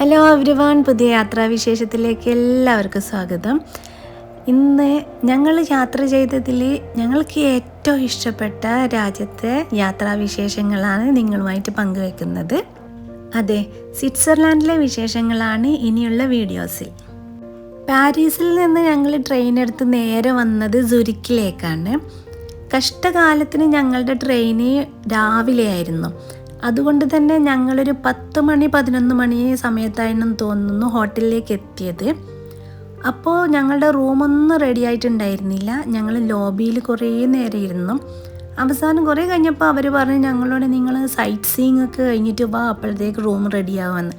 Hello everyone പുതിയ യാത്രാവിശേഷത്തിലേക്ക് എല്ലാവർക്കും സ്വാഗതം. ഇന്ന് ഞങ്ങൾ യാത്ര ചെയ്തതിൽ ഞങ്ങൾക്ക് ഏറ്റവും ഇഷ്ടപ്പെട്ട രാജ്യത്തെ യാത്രാവിശേഷങ്ങളാണ് നിങ്ങളുമായിട്ട് പങ്കുവെക്കുന്നത്. അതെ സ്വിറ്റ്സർലാൻഡിലെ വിശേഷങ്ങളാണ് ഇനിയുള്ള വീഡിയോസിൽ. പാരീസിൽ നിന്ന് ഞങ്ങൾ ട്രെയിൻ എടുത്ത് നേരെ വന്നത് സുരിക്കിലേക്കാണ്. കഷ്ടകാലത്തിന് ഞങ്ങളുടെ ട്രെയിന് രാവിലെ ആയിരുന്നു അതുകൊണ്ട് തന്നെ ഞങ്ങളൊരു പത്ത് മണി പതിനൊന്ന് മണി സമയത്തായിരുന്നു തോന്നുന്നു ഹോട്ടലിലേക്ക് എത്തിയത്. അപ്പോൾ ഞങ്ങളുടെ റൂമൊന്നും റെഡി ആയിട്ടുണ്ടായിരുന്നില്ല. ഞങ്ങൾ ലോബിയിൽ കുറേ നേരം ഇരുന്നു. അവസാനം കുറേ കഴിഞ്ഞപ്പോൾ അവർ പറഞ്ഞു ഞങ്ങളോട് നിങ്ങൾ സൈറ്റ് സീയിങ് ഒക്കെ കഴിഞ്ഞിട്ട് വാ അപ്പോഴത്തേക്ക് റൂം റെഡിയാവുമെന്ന്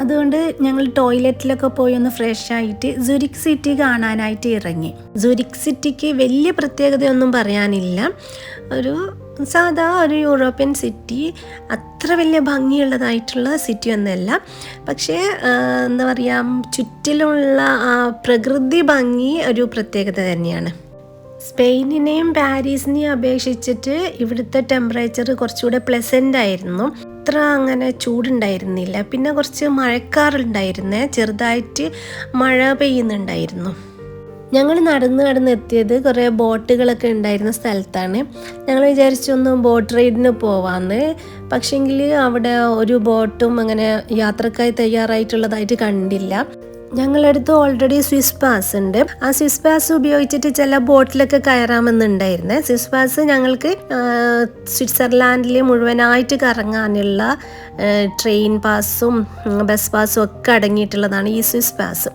അതുകൊണ്ട് ഞങ്ങൾ ടോയ്ലറ്റിലൊക്കെ പോയി ഒന്ന് ഫ്രഷ് ആയിട്ട് സുരിക് സിറ്റി കാണാനായിട്ട് ഇറങ്ങി. സുരിക് സിറ്റിക്ക് വലിയ പ്രത്യേകതയൊന്നും പറയാനില്ല. ഒരു സാധാ ഒരു യൂറോപ്യൻ സിറ്റി അത്ര വലിയ ഭംഗിയുള്ളതായിട്ടുള്ള സിറ്റി ഒന്നുമല്ല പക്ഷേ എന്താ പറയുക ചുറ്റിലുള്ള ആ പ്രകൃതി ഭംഗി ഒരു പ്രത്യേകത തന്നെയാണ്. സ്പെയിനിനെയും പാരീസിനെയും അപേക്ഷിച്ചിട്ട് ഇവിടുത്തെ ടെമ്പറേച്ചർ കുറച്ചുകൂടെ പ്ലസന്റ് ആയിരുന്നു. അത്ര അങ്ങനെ ചൂടുണ്ടായിരുന്നില്ല. പിന്നെ കുറച്ച് മഴക്കാറുണ്ടായിരുന്നേ. ചെറുതായിട്ട് മഴ പെയ്യുന്നുണ്ടായിരുന്നു. ഞങ്ങൾ നടന്ന് നടന്ന് എത്തിയത് കുറേ ബോട്ടുകളൊക്കെ ഉണ്ടായിരുന്ന സ്ഥലത്താണ്. ഞങ്ങൾ വിചാരിച്ചൊന്ന് ബോട്ട് റൈഡിന് പോവാന്ന്. പക്ഷേങ്കിൽ അവിടെ ഒരു ബോട്ടും അങ്ങനെ യാത്രക്കായി തയ്യാറായിട്ടുള്ളതായിട്ട് കണ്ടില്ല. ഞങ്ങളടുത്ത് ഓൾറെഡി സ്വിസ് പാസ് ഉണ്ട്. ആ സ്വിസ് പാസ് ഉപയോഗിച്ചിട്ട് ചില ബോട്ടിലൊക്കെ കയറാമെന്നുണ്ടായിരുന്നേ. സ്വിസ് പാസ് ഞങ്ങൾക്ക് സ്വിറ്റ്സർലാൻഡിൽ മുഴുവനായിട്ട് കറങ്ങാനുള്ള ട്രെയിൻ പാസും ബസ് പാസും ഒക്കെ അടങ്ങിയിട്ടുള്ളതാണ് ഈ സ്വിസ് പാസ്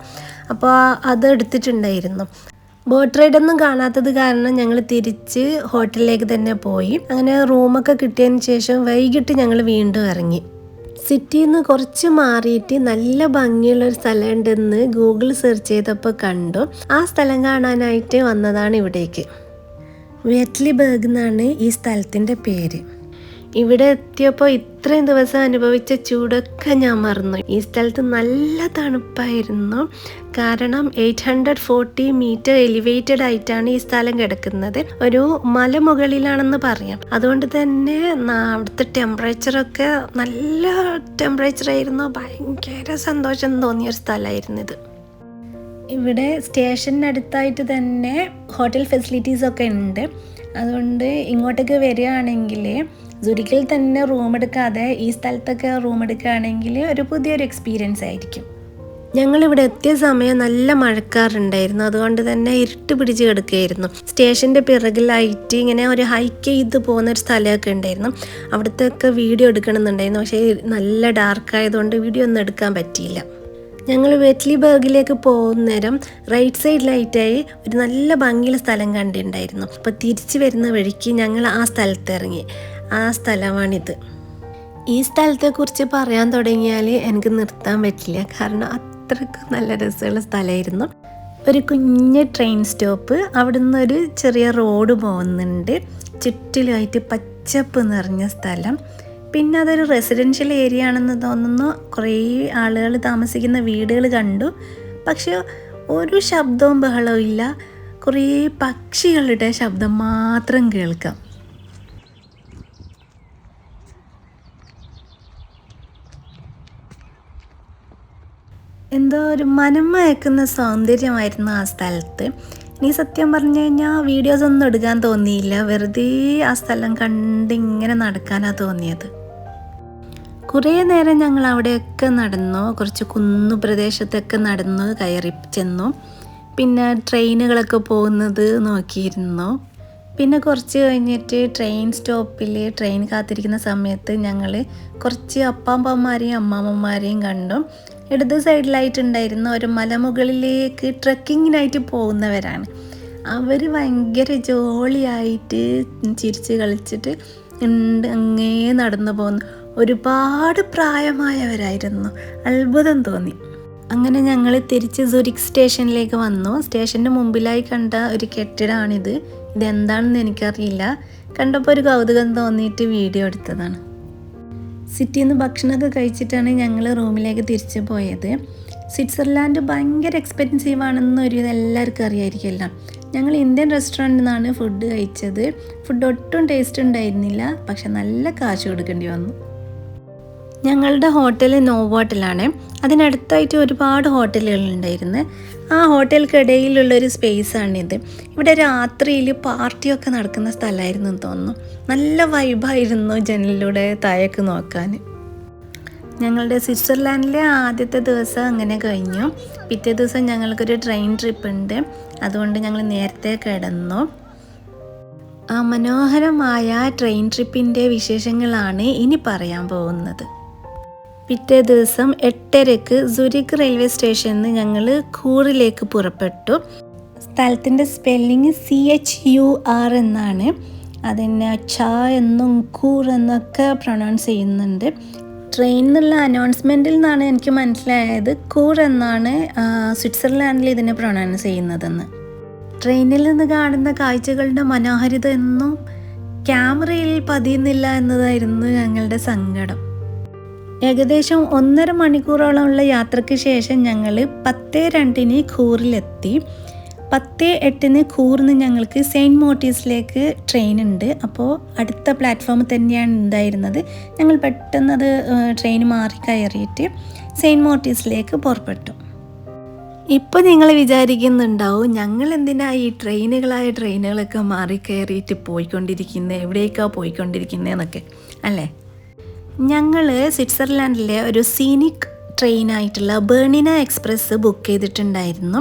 അപ്പോൾ അത് എടുത്തിട്ടുണ്ടായിരുന്നു. ബോട്ട് റൈഡൊന്നും കാണാത്തത് കാരണം ഞങ്ങൾ തിരിച്ച് ഹോട്ടലിലേക്ക് തന്നെ പോയി. അങ്ങനെ റൂമൊക്കെ കിട്ടിയതിന് ശേഷം വൈകിട്ട് ഞങ്ങൾ വീണ്ടും ഇറങ്ങി. സിറ്റിയിൽ നിന്ന് കുറച്ച് മാറിയിട്ട് നല്ല ഭംഗിയുള്ള ഒരു സ്ഥലം ഉണ്ടെന്ന് ഗൂഗിൾ സെർച്ച് ചെയ്തപ്പോൾ കണ്ടു. ആ സ്ഥലം കാണാനായിട്ട് വന്നതാണ് ഇവിടേക്ക്. വേറ്റ്ലിബർഗ് എന്നാണ് ഈ സ്ഥലത്തിന്റെ പേര്. ഇവിടെ എത്തിയപ്പോൾ ഇത്രയും ദിവസം അനുഭവിച്ച ചൂടൊക്കെ ഞാൻ മറന്നു. ഈ സ്ഥലത്ത് നല്ല തണുപ്പായിരുന്നു. കാരണം eight hundred forty meter elevated ആയിട്ടാണ് ഈ സ്ഥലം കിടക്കുന്നത്. ഒരു മലമുകളിലാണെന്ന് പറയാം. അതുകൊണ്ട് തന്നെ അവിടുത്തെ ടെമ്പറേച്ചറൊക്കെ നല്ല ടെമ്പറേച്ചർ ആയിരുന്നു. ഭയങ്കര സന്തോഷം തോന്നിയ ഒരു സ്ഥലമായിരുന്നു ഇത്. ഇവിടെ സ്റ്റേഷനടുത്തായിട്ട് തന്നെ ഹോട്ടൽ ഫെസിലിറ്റീസ് ഒക്കെ ഉണ്ട്. അതുകൊണ്ട് ഇങ്ങോട്ടേക്ക് വരികയാണെങ്കിൽ സുരിക്കിൽ തന്നെ റൂം എടുക്കാതെ ഈ സ്ഥലത്തൊക്കെ റൂം എടുക്കുകയാണെങ്കിൽ ഒരു പുതിയൊരു എക്സ്പീരിയൻസ് ആയിരിക്കും. ഞങ്ങളിവിടെ എത്തിയ സമയം നല്ല മഴക്കാറുണ്ടായിരുന്നു. അതുകൊണ്ട് തന്നെ ഇരുട്ട് പിടിച്ച് കിടക്കുകയായിരുന്നു. സ്റ്റേഷന്റെ പിറകിലായിട്ട് ഇങ്ങനെ ഒരു ഹൈക്ക് ചെയ്ത് പോകുന്ന ഒരു സ്ഥലമൊക്കെ ഉണ്ടായിരുന്നു. അവിടുത്തെ ഒക്കെ വീഡിയോ എടുക്കണമെന്നുണ്ടായിരുന്നു. പക്ഷേ നല്ല ഡാർക്ക് ആയതുകൊണ്ട് വീഡിയോ ഒന്നും എടുക്കാൻ പറ്റിയില്ല. ഞങ്ങൾ വെറ്റ്ലിബർഗിലേക്ക് പോകുന്നേരം റൈറ്റ് സൈഡിലായിട്ടായി ഒരു നല്ല ഭംഗിയുള്ള സ്ഥലം കണ്ടിട്ടുണ്ടായിരുന്നു. അപ്പോൾ തിരിച്ചു വരുന്ന വഴിക്ക് ഞങ്ങൾ ആ സ്ഥലത്ത് ഇറങ്ങി. ആ സ്ഥലമാണിത്. ഈ സ്ഥലത്തെ കുറിച്ച് പറയാൻ തുടങ്ങിയാൽ എനിക്ക് നിർത്താൻ പറ്റില്ല. കാരണം അത്രയ്ക്ക് നല്ല രസമുള്ള സ്ഥലമായിരുന്നു. ഒരു കുഞ്ഞ് ട്രെയിൻ സ്റ്റോപ്പ് അവിടുന്ന് ഒരു ചെറിയ റോഡ് പോകുന്നുണ്ട്. ചുറ്റിലായിട്ട് പച്ചപ്പ് നിറഞ്ഞ സ്ഥലം. പിന്നെ അതൊരു റെസിഡൻഷ്യൽ ഏരിയ ആണെന്ന് തോന്നുന്നു. കുറേ ആളുകൾ താമസിക്കുന്ന വീടുകൾ കണ്ടു. പക്ഷെ ഒരു ശബ്ദവും ബഹളവും ഇല്ല. കുറേ പക്ഷികളുടെ ശബ്ദം മാത്രം കേൾക്കാം. എന്തോ ഒരു മനം സൗന്ദര്യമായിരുന്നു ആ സ്ഥലത്ത്. ഇനി സത്യം പറഞ്ഞു കഴിഞ്ഞാൽ വീഡിയോസ് ഒന്നും എടുക്കാൻ തോന്നിയില്ല. വെറുതെ ആ സ്ഥലം കണ്ട് ഇങ്ങനെ നടക്കാനാണ് തോന്നിയത്. കുറേ നേരം ഞങ്ങൾ അവിടെയൊക്കെ നടന്നു. കുറച്ച് കുന്നു പ്രദേശത്തൊക്കെ നടന്നു കയറി ചെന്നു. പിന്നെ ട്രെയിനുകളൊക്കെ പോകുന്നത് നോക്കിയിരുന്നു. പിന്നെ കുറച്ച് കഴിഞ്ഞിട്ട് ട്രെയിൻ സ്റ്റോപ്പിൽ ട്രെയിൻ കാത്തിരിക്കുന്ന സമയത്ത് ഞങ്ങൾ കുറച്ച് അപ്പാപ്പന്മാരെയും അമ്മാമ്മമാരെയും കണ്ടു. ഇടത് സൈഡിലായിട്ടുണ്ടായിരുന്ന ഒരു മലമുകളിലേക്ക് ട്രക്കിങ്ങിനായിട്ട് പോകുന്നവരാണ്. അവർ ഭയങ്കര ജോളിയായിട്ട് ചിരിച്ച് കളിച്ചിട്ട് ഉണ്ട് അങ്ങേ നടന്നു പോകുന്നു. ഒരുപാട് പ്രായമായവരായിരുന്നു. അത്ഭുതം തോന്നി. അങ്ങനെ ഞങ്ങൾ തിരിച്ച് സുരിക് സ്റ്റേഷനിലേക്ക് വന്നു. സ്റ്റേഷന്റെ മുമ്പിലായി കണ്ട ഒരു കെട്ടിടമാണിത് ഇതെന്താണെന്ന് എനിക്കറിയില്ല. കണ്ടപ്പോൾ ഒരു കൗതുകം തോന്നിയിട്ട് വീഡിയോ എടുത്തതാണ്. സിറ്റിയിൽ നിന്ന് ഭക്ഷണമൊക്കെ കഴിച്ചിട്ടാണ് ഞങ്ങൾ റൂമിലേക്ക് തിരിച്ചു പോയത്. സ്വിറ്റ്സർലാൻഡ് ഭയങ്കര എക്സ്പെൻസീവ് ആണെന്ന് ഒരു ഇത് എല്ലാവർക്കും അറിയായിരിക്കുമല്ലോ. ഞങ്ങൾ ഇന്ത്യൻ റെസ്റ്റോറന്റിൽ നിന്നാണ് ഫുഡ് കഴിച്ചത്. ഫുഡ് ഒട്ടും ടേസ്റ്റ് ഉണ്ടായിരുന്നില്ല. പക്ഷെ നല്ല കാശ് കൊടുക്കേണ്ടി വന്നു. ഞങ്ങളുടെ ഹോട്ടൽ നോവോട്ടലാണ് അതിനടുത്തായിട്ട് ഒരുപാട് ഹോട്ടലുകൾ ഉണ്ടായിരുന്നു ആ ഹോട്ടൽക്കിടയിലുള്ളൊരു സ്പേസാണിത്. ഇവിടെ രാത്രിയിൽ പാർട്ടിയൊക്കെ നടക്കുന്ന സ്ഥലമായിരുന്നു തോന്നുന്നു. നല്ല വൈബായിരുന്നു ജനലിലൂടെ താഴേക്ക് നോക്കാൻ ഞങ്ങളുടെ സ്വിറ്റ്സർലാൻഡിലെ ആദ്യത്തെ ദിവസം അങ്ങനെ കഴിഞ്ഞു. പിറ്റേ ദിവസം ഞങ്ങൾക്കൊരു ട്രെയിൻ ട്രിപ്പ് ഉണ്ട് അതുകൊണ്ട് ഞങ്ങൾ നേരത്തെ കിടന്നു. ആ മനോഹരമായ ട്രെയിൻ ട്രിപ്പിന്റെ വിശേഷങ്ങളാണ് ഇനി പറയാൻ പോകുന്നത്. പിറ്റേ ദിവസം എട്ടരക്ക് സുരിഖ് റെയിൽവേ സ്റ്റേഷനിൽ നിന്ന് ഞങ്ങൾ കൂറിലേക്ക് പുറപ്പെട്ടു. സ്ഥലത്തിന്റെ spelling C H U R എന്നാണ്. അതിനെ ച എന്നും കൂർ എന്നൊക്കെ പ്രൊണൗൺസ് ചെയ്യുന്നുണ്ട്. ട്രെയിൻ എന്നുള്ള അനൗൺസ്മെന്റിൽ നിന്നാണ് എനിക്ക് മനസ്സിലായത്. കൂർ എന്നാണ് സ്വിറ്റ്സർലാൻഡിൽ ഇതിനെ പ്രൊണൗൺസ് ചെയ്യുന്നതെന്ന്. ട്രെയിനിൽ നിന്ന് കാണുന്ന കാഴ്ചകളുടെ മനോഹരിത എന്നും ക്യാമറയിൽ പതിയുന്നില്ല എന്നതായിരുന്നു ഞങ്ങളുടെ സങ്കടം. ഏകദേശം ഒന്നര മണിക്കൂറോളമുള്ള യാത്രയ്ക്ക് ശേഷം ഞങ്ങൾ പത്ത് രണ്ടിന് ഖൂറിലെത്തി പത്ത് എട്ടിന് ഖൂറിന്ന് ഞങ്ങൾക്ക് സെയിന്റ് മോട്ടീസിലേക്ക് ട്രെയിൻ ഉണ്ട് അപ്പോൾ അടുത്ത പ്ലാറ്റ്ഫോമിൽ തന്നെയാണ് ഉണ്ടായിരുന്നത്. ഞങ്ങൾ പെട്ടെന്ന് അത് ട്രെയിൻ മാറി കയറിയിട്ട് സെയിന്റ് മോട്ടീസിലേക്ക് പുറപ്പെട്ടു. ഇപ്പോൾ നിങ്ങൾ വിചാരിക്കുന്നുണ്ടാവും ഞങ്ങൾ എന്തിനാ ഈ ട്രെയിനുകളായ ട്രെയിനുകളൊക്കെ മാറി കയറിയിട്ട് പോയിക്കൊണ്ടിരിക്കുന്നത് എവിടേക്കാണ് പോയിക്കൊണ്ടിരിക്കുന്നതെന്നൊക്കെ അല്ലേ? ഞങ്ങൾ സ്വിറ്റ്സർലാൻഡിലെ ഒരു സീനിക് ട്രെയിനായിട്ടുള്ള ബേണിന എക്സ്പ്രസ് ബുക്ക് ചെയ്തിട്ടുണ്ടായിരുന്നു.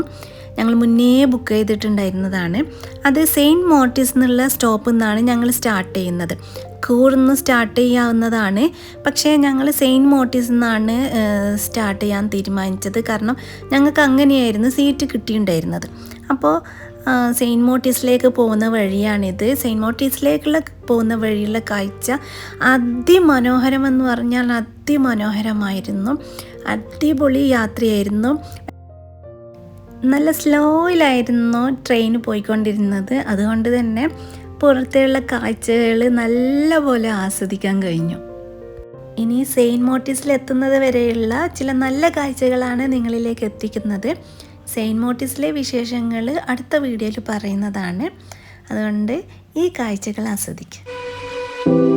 ഞങ്ങൾ മുന്നേ ബുക്ക് ചെയ്തിട്ടുണ്ടായിരുന്നതാണ്. അത് സെയിന്റ് മോർട്ടിസ് എന്നുള്ള സ്റ്റോപ്പിൽ നിന്നാണ് ഞങ്ങൾ സ്റ്റാർട്ട് ചെയ്യുന്നത്. കൂർന്ന് സ്റ്റാർട്ട് ചെയ്യാവുന്നതാണ്. പക്ഷേ ഞങ്ങൾ സെയിന്റ് മോർട്ടിസ് നിന്നാണ് സ്റ്റാർട്ട് ചെയ്യാൻ തീരുമാനിച്ചത്. കാരണം ഞങ്ങൾക്ക് അങ്ങനെയായിരുന്നു സീറ്റ് കിട്ടിയിട്ടുണ്ടായിരുന്നത്. അപ്പോൾ സെയിന്റ് മോർട്ടീസിലേക്ക് പോകുന്ന വഴിയാണിത്. സെയിന്റ് മോർട്ടീസിലേക്കുള്ള പോകുന്ന വഴിയുള്ള കാഴ്ച അതിമനോഹരമെന്ന് പറഞ്ഞാൽ അതിമനോഹരമായിരുന്നു. അടിപൊളി യാത്രയായിരുന്നു. നല്ല സ്ലോയിലായിരുന്നു ട്രെയിൻ പോയിക്കൊണ്ടിരുന്നത്. അതുകൊണ്ട് തന്നെ പുറത്തുള്ള കാഴ്ചകൾ നല്ലപോലെ ആസ്വദിക്കാൻ കഴിഞ്ഞു. ഇനി സെയിന്റ് മോട്ടീസിൽ എത്തുന്നത് വരെയുള്ള ചില നല്ല കാഴ്ചകളാണ് നിങ്ങളിലേക്ക് എത്തിക്കുന്നത്. സെയിന്റ് മോട്ടീസിലെ വിശേഷങ്ങൾ അടുത്ത വീഡിയോയിൽ പറയുന്നതാണ്. അതുകൊണ്ട് ഈ കാഴ്ചകൾ ആസ്വദിക്കുക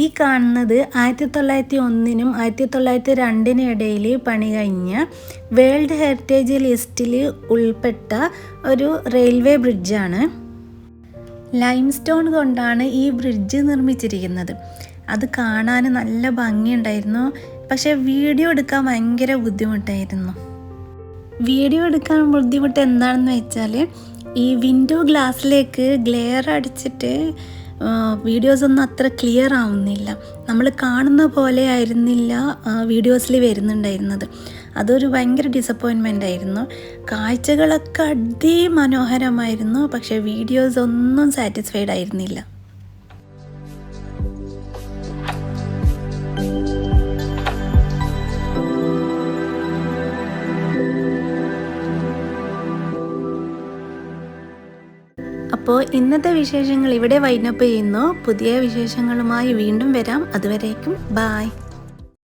ഈ കാണുന്നത് ആയിരത്തി തൊള്ളായിരത്തി ഒന്നിനും ആയിരത്തി തൊള്ളായിരത്തി രണ്ടിനും ഇടയിൽ പണി കഴിഞ്ഞ വേൾഡ് ഹെറിറ്റേജ് ലിസ്റ്റിൽ ഉൾപ്പെട്ട ഒരു റെയിൽവേ ബ്രിഡ്ജാണ്. ലൈം സ്റ്റോൺ കൊണ്ടാണ് ഈ ബ്രിഡ്ജ് നിർമ്മിച്ചിരിക്കുന്നത്. അത് കാണാൻ നല്ല ഭംഗിയുണ്ടായിരുന്നു. പക്ഷേ വീഡിയോ എടുക്കാൻ ഭയങ്കര ബുദ്ധിമുട്ടായിരുന്നു. വീഡിയോ എടുക്കാൻ ബുദ്ധിമുട്ട് എന്താണെന്ന് വെച്ചാൽ ഈ വിൻഡോ ഗ്ലാസ്സിലേക്ക് ഗ്ലെയർ അടിച്ചിട്ട് വീഡിയോസ് ഒന്നും അത്ര ക്ലിയർ ആവുന്നില്ല. നമ്മൾ കാണുന്ന പോലെ ആയിരുന്നില്ല വീഡിയോസിൽ വരുന്നുണ്ടായിരുന്നത്. അതൊരു ഭയങ്കര ഡിസപ്പോയിൻമെന്റ് ആയിരുന്നു. കാഴ്ചകളൊക്കെ അതിമനോഹരമായിരുന്നു പക്ഷേ വീഡിയോസ് ഒന്നും സാറ്റിസ്ഫൈഡ് ആയിരുന്നില്ല. അപ്പോൾ ഇന്നത്തെ വിശേഷങ്ങൾ ഇവിടെ വൈൻഡപ്പ് ചെയ്യുന്നു. പുതിയ വിശേഷങ്ങളുമായി വീണ്ടും വരാം. അതുവരേക്കും ബായ്